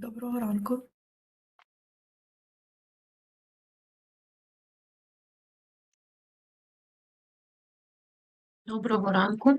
Доброго ранку. Доброго ранку.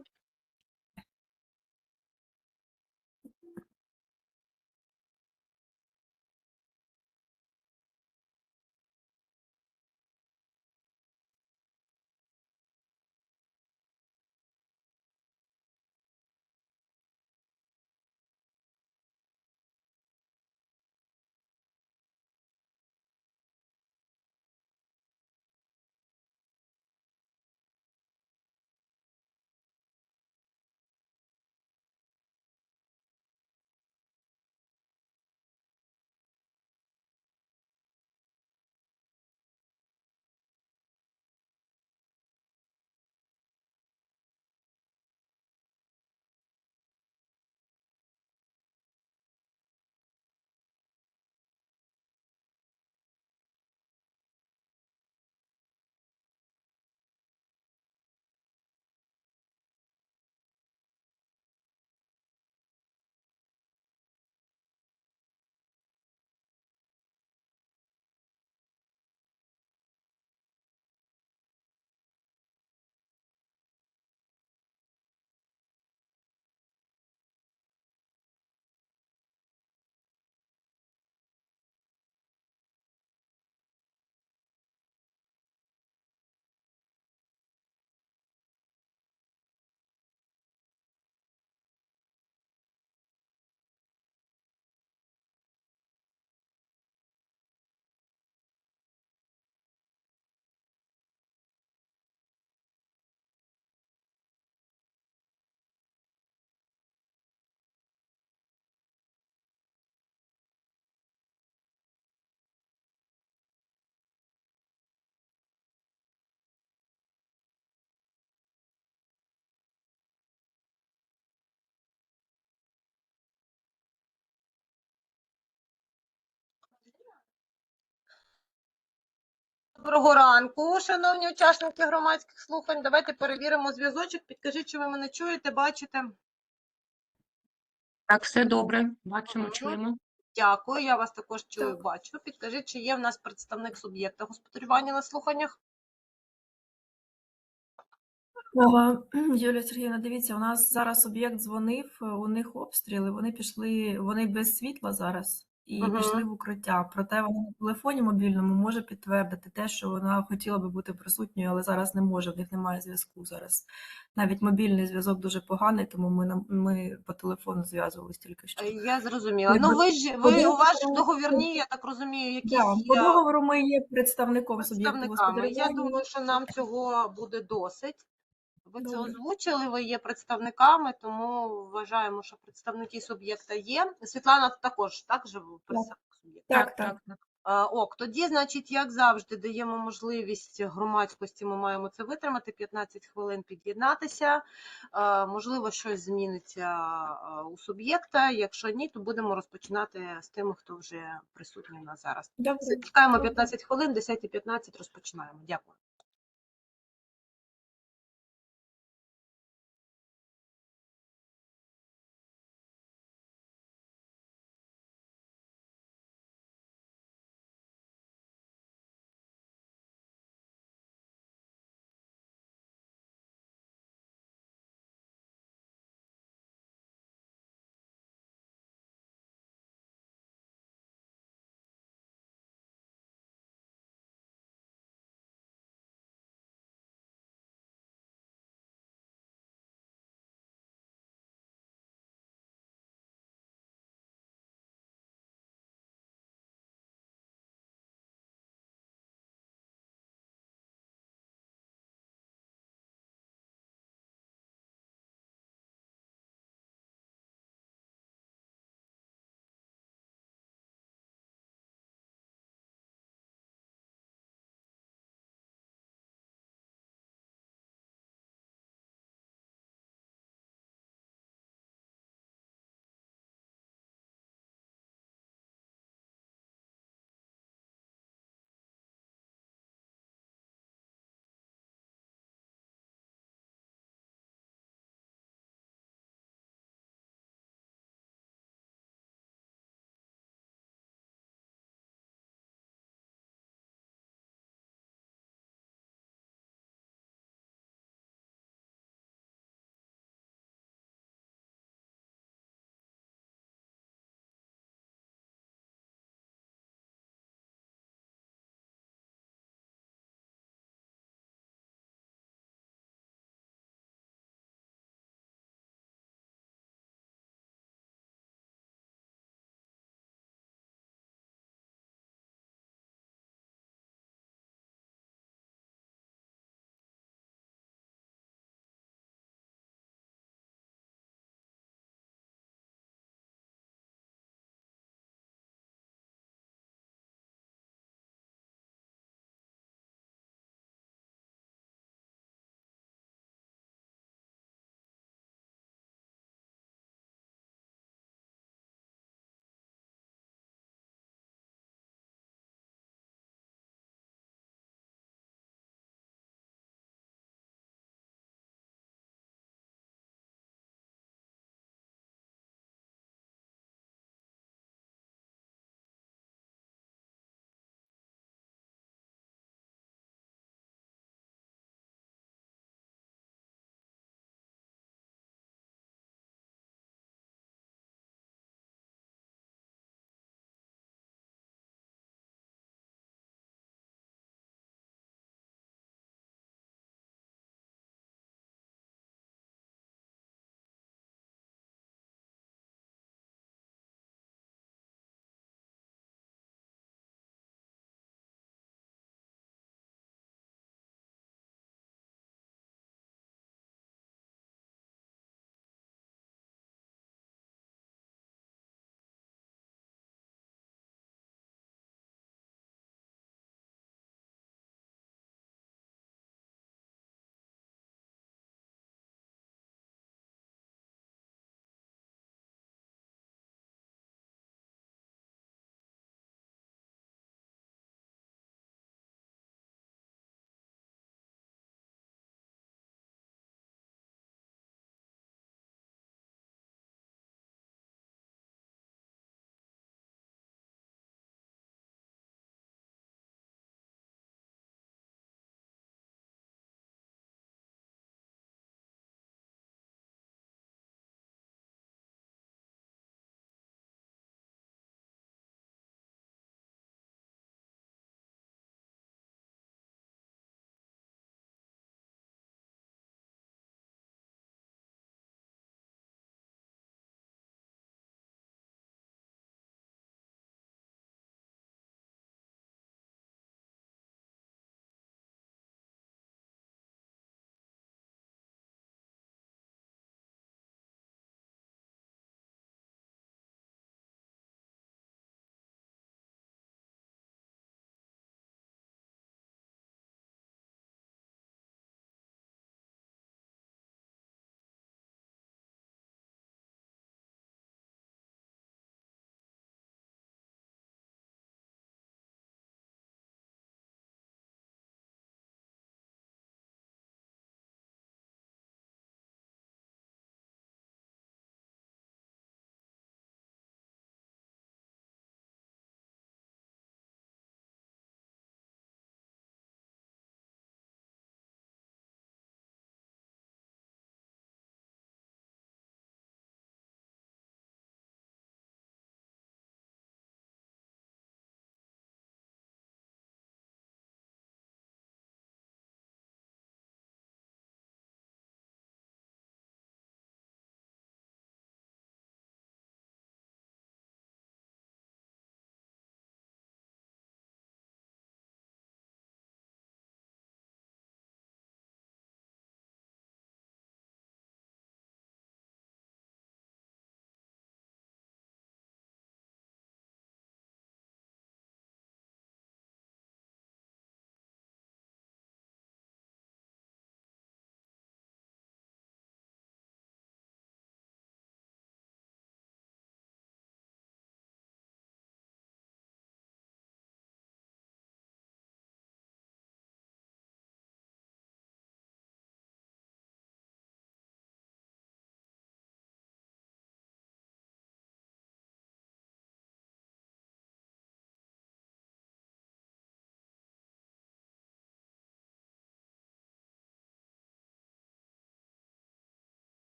Доброго ранку, шановні учасники громадських слухань. Давайте перевіримо зв'язочок. Підкажіть, чи ви мене чуєте, бачите? Так, все добре. Бачимо, чуємо. Дякую, я вас також чую, Так. бачу. Підкажіть, чи є в нас представник суб'єкта господарювання на слуханнях? О, Юлія Сергіївна, дивіться, у нас зараз об'єкт дзвонив, у них обстріли, вони пішли, вони без світла зараз і Мгм. пішли в укриття. Проте вона на телефоні мобільному може підтвердити те, що вона хотіла би бути присутньою, але зараз не може, в них немає зв'язку зараз. Навіть мобільний зв'язок дуже поганий, тому ми, на- ми по телефону зв'язувалися тільки що. Е, Я зрозуміла. Ну, ви ж ви договору- у вас ж договірні, я так розумію, якісь Да, по є договору ми є представником суб'єкту представниками. Я господарювання. думаю, що нам цього буде досить. Ви це озвучили, ви є представниками, тому вважаємо, що представники суб'єкта є. Світлана також так же представник суб'єкта. Так, так. так. Е, Ок, тоді, значить, як завжди, даємо можливість громадськості, ми маємо це витримати, 15 хвилин під'єднатися. Е, Можливо, щось зміниться е, у суб'єкта. Якщо ні, то будемо розпочинати з тими, хто вже присутній у нас зараз. Чекаємо 15 хвилин, 10.15 розпочинаємо. Дякую.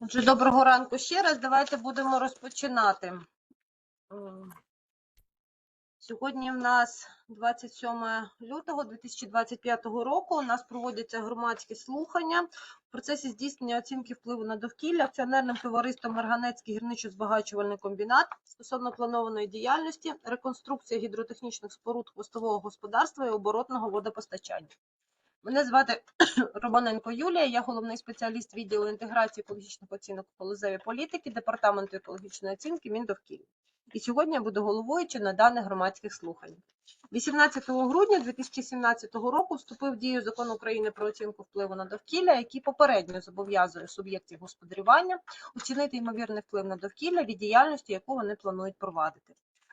Отже, доброго ранку ще раз. Давайте будемо розпочинати. Сьогодні в нас 27 лютого 2025 року. У нас проводяться громадські слухання в процесі здійснення оцінки впливу на довкілля акціонерним товариством Марганецький гірничо-збагачувальний комбінат стосовно планованої діяльності, реконструкція гідротехнічних споруд хвостового господарства і оборотного водопостачання. Мене звати Романенко Юлія, я головний спеціаліст відділу інтеграції екологічних оцінок у галузевій політики Департаменту екологічної оцінки Міндовкілля. І сьогодні я буду головуючи на даних громадських слухань. 18 грудня 2017 року вступив в дію закон України про оцінку впливу на довкілля, який попередньо зобов'язує суб'єктів господарювання оцінити ймовірний вплив на довкілля від діяльності, яку вони планують провадити.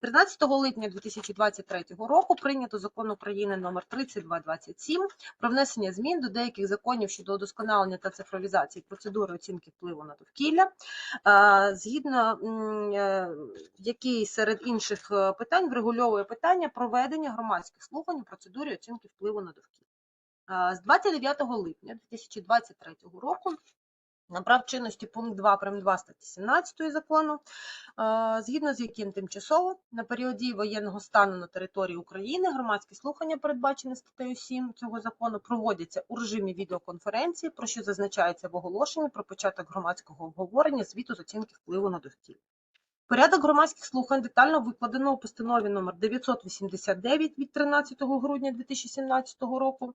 13 липня 2023 року прийнято закон України номер 3227 про внесення змін до деяких законів щодо удосконалення та цифровізації процедури оцінки впливу на довкілля, згідно е, який серед інших е, питань врегульовує питання проведення громадських слухань у процедурі оцінки впливу на довкілля. З 29 липня 2023 року набрав чинності пункт 2 прим. 2 статті 17 закону, е, згідно з яким тимчасово на період дії воєнного стану на території України громадські слухання, передбачені статтею 7 цього закону, проводяться у режимі відеоконференції, про що зазначається в оголошенні про початок громадського обговорення звіту з оцінки впливу на довкілля. Порядок громадських слухань детально викладено у постанові номер 989 від 13 грудня 2017 року,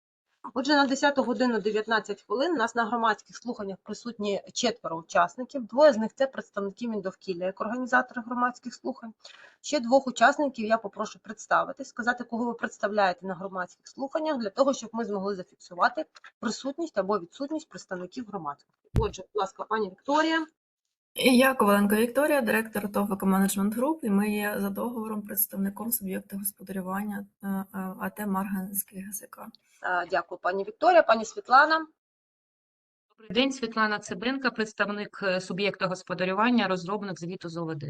Отже, на 10 годину 19 хвилин у нас на громадських слуханнях присутні четверо учасників. Двоє з них це представники Міндовкілля, як організатори громадських слухань. Ще двох учасників я попрошу представити, сказати, кого ви представляєте на громадських слуханнях, для того, щоб ми змогли зафіксувати присутність або відсутність представників громадськості. Отже, будь ласка, пані Вікторія. Я Коваленко Вікторія, директор ТОВ Management Group, і ми є за договором представником суб'єкта господарювання е, е, АТ Марганський ГЗК. Е, Дякую, пані Вікторія, пані Світлана. Добрий день, Світлана Цибенка, представник суб'єкта господарювання, розробник звіту з ОВД.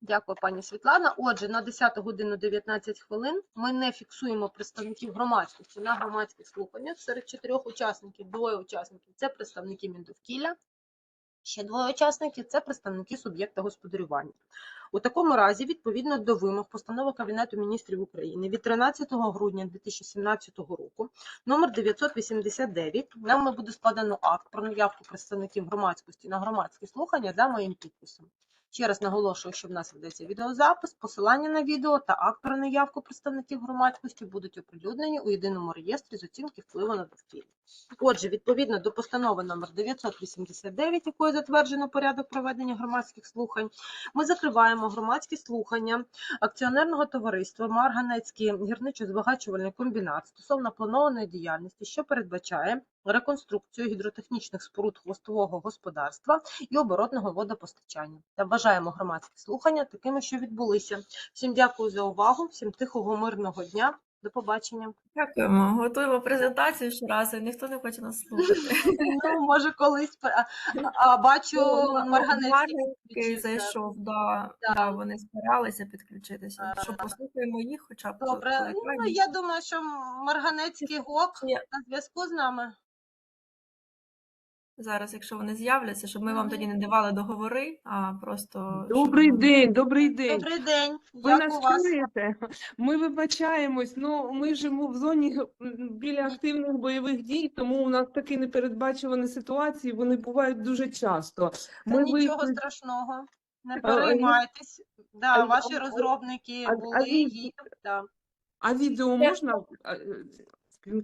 Дякую, пані Світлана. Отже, на 10 годину 19 хвилин ми не фіксуємо представників громадськості на громадських слуханнях. Серед чотирьох учасників двоє учасників це представники Міндовкілля. Ще двоє учасників це представники суб'єкта господарювання. У такому разі, відповідно до вимог постанови Кабінету міністрів України від 13 грудня 2017 року, номер 989, нами буде складено акт про наявку представників громадськості на громадські слухання за моїм підписом. Ще раз наголошую, що в нас ведеться відеозапис, посилання на відео та акт про наявку представників громадськості будуть оприлюднені у єдиному реєстрі з оцінки впливу на довкілля. Отже, відповідно до постанови номер 989, якою затверджено порядок проведення громадських слухань, ми закриваємо громадські слухання акціонерного товариства Марганецький гірничо-збагачувальний комбінат стосовно планованої діяльності, що передбачає реконструкцію гідротехнічних споруд хвостового господарства і оборотного водопостачання. Та вважаємо громадські слухання такими, що відбулися. Всім дякую за увагу, всім тихого мирного дня. До побачення. Дякуємо. Готуємо презентацію щоразу, і ніхто не хоче нас слухати. Ну, може, колись а, бачу Марганецький. Зайшов, да, Да. вони збиралися підключитися. А. Що послухаємо їх, хоча б Добре, ну я думаю, що Марганецький гок на зв'язку з нами. Зараз, якщо вони з'являться, щоб ми вам тоді не давали договори, а просто Добрий ви- день, добрий день. Добрий день. Ви Як нас у вас? чуєте? Ми вибачаємось. Ну, ми живемо в зоні біля активних бойових дій, тому у нас такі непередбачувані ситуації, вони бувають дуже часто. Та Ми нічого вийшли- страшного. Не А, а переймайтесь. Да, а- ваші розробники а- а були, він- є. Да. А відео можна? а, е,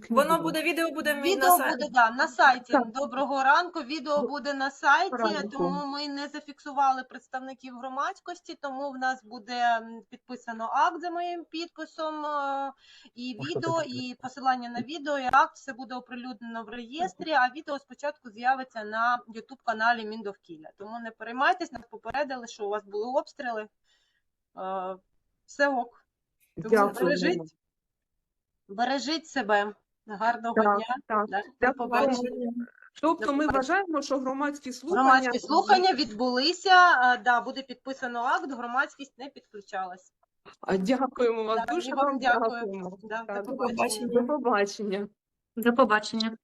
Воно буде, відео буде на Відео сайті. буде да, на сайті. Так. Доброго ранку. Відео буде на сайті, ранку. тому ми не зафіксували представників громадськості, тому в нас буде підписано акт за моїм підписом, е, і А відео, і посилання на відео, і акт все буде оприлюднено в реєстрі, а відео спочатку з'явиться на YouTube каналі Міндовкілля. Тому не переймайтесь, нас попередили, що у вас були обстріли. Е, Все ок. Тому Дякую. Бережіть, себе. Гарного Так, дня. так. Да, Так, до побачення. Тобто До ми побачення. вважаємо, що громадські слухання Громадські слухання відбулися. Да, буде підписано акт, громадськість не підключалась. Дякуємо вас Да, дуже вам дякуємо. Да, Так, до побачення. До побачення. До побачення.